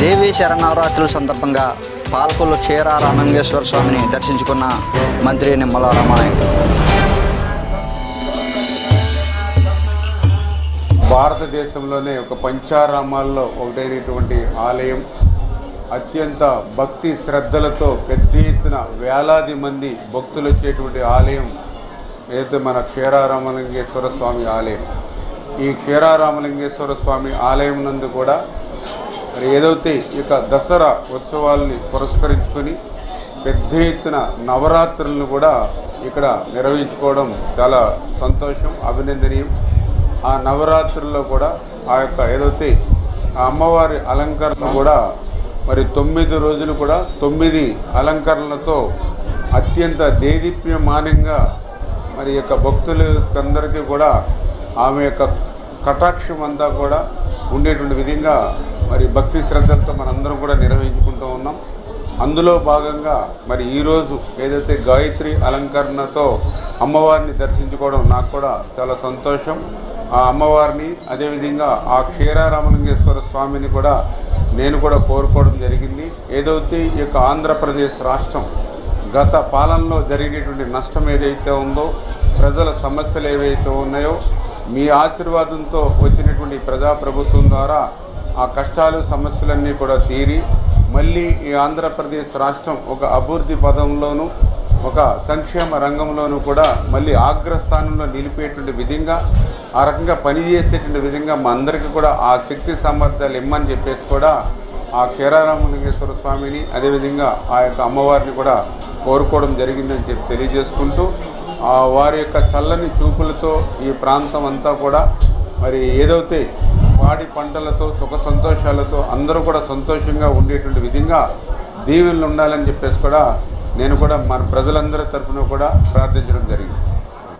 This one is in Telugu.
దేవీ శరణవరాత్రుల సందర్భంగా పాల్కొల్లు చీర రామంగేశ్వర స్వామిని దర్శించుకున్న మంత్రి నిమ్మల రామానాయుడు భారతదేశంలోనే ఒక పంచారామాల్లో ఒకటైనటువంటి ఆలయం. అత్యంత భక్తి శ్రద్ధలతో పెద్ద ఎత్తున వేలాది మంది భక్తులు వచ్చేటువంటి ఆలయం. ఏదైతే మన క్షీరారామలింగేశ్వర స్వామి ఆలయం. ఈ క్షీరారామలింగేశ్వర స్వామి ఆలయం నందు కూడా మరి ఏదైతే ఇక దసరా ఉత్సవాల్ని పురస్కరించుకొని పెద్ద ఎత్తున నవరాత్రులను కూడా ఇక్కడ నిర్వహించుకోవడం చాలా సంతోషం అభినందనీయం. ఆ నవరాత్రుల్లో కూడా ఆ యొక్క ఏదైతే ఆ అమ్మవారి అలంకరణ కూడా మరి తొమ్మిది రోజులు కూడా తొమ్మిది అలంకరణలతో అత్యంత దేదీప్యమానంగా మరి యొక్క భక్తులందరికీ కూడా ఆమె యొక్క కటాక్షం అంతా కూడా ఉండేటువంటి విధంగా మరి భక్తి శ్రద్ధలతో మనందరం కూడా నిర్వహించుకుంటూ ఉన్నాం. అందులో భాగంగా మరి ఈరోజు ఏదైతే గాయత్రి అలంకరణతో అమ్మవారిని దర్శించుకోవడం నాకు కూడా చాలా సంతోషం. ఆ అమ్మవారిని అదేవిధంగా ఆ క్షీరారామలింగేశ్వర స్వామిని కూడా నేను కూడా కోరుకోవడం జరిగింది. ఏదైతే ఈ యొక్క ఆంధ్రప్రదేశ్ రాష్ట్రం గత పాలనలో జరిగినటువంటి నష్టం ఏదైతే ఉందో ప్రజల సమస్యలు ఏవైతే ఉన్నాయో మీ ఆశీర్వాదంతో వచ్చినటువంటి ప్రజాప్రభుత్వం ద్వారా ఆ కష్టాలు సమస్యలన్నీ కూడా తీరి మళ్ళీ ఈ ఆంధ్రప్రదేశ్ రాష్ట్రం ఒక అభివృద్ధి పదంలోనూ ఒక సంక్షేమ రంగంలోనూ కూడా మళ్ళీ అగ్రస్థానంలో నిలిపేటువంటి విధంగా ఆ రకంగా పనిచేసేటువంటి విధంగా మా అందరికీ కూడా ఆ శక్తి సామర్థ్యాలు ఇమ్మని చెప్పేసి కూడా ఆ క్షీరారామలింగేశ్వర స్వామిని అదేవిధంగా ఆ యొక్క అమ్మవారిని కూడా కోరుకోవడం జరిగిందని చెప్పి తెలియజేసుకుంటూ ఆ వారి యొక్క చల్లని చూపులతో ఈ ప్రాంతం అంతా కూడా మరి ఏదైతే పాడి పంటలతో సుఖ సంతోషాలతో అందరూ కూడా సంతోషంగా ఉండేటువంటి విధంగా దీవెనలు ఉండాలని చెప్పేసి కూడా నేను కూడా మన ప్రజలందరి తరఫున కూడా ప్రార్థించడం జరిగింది.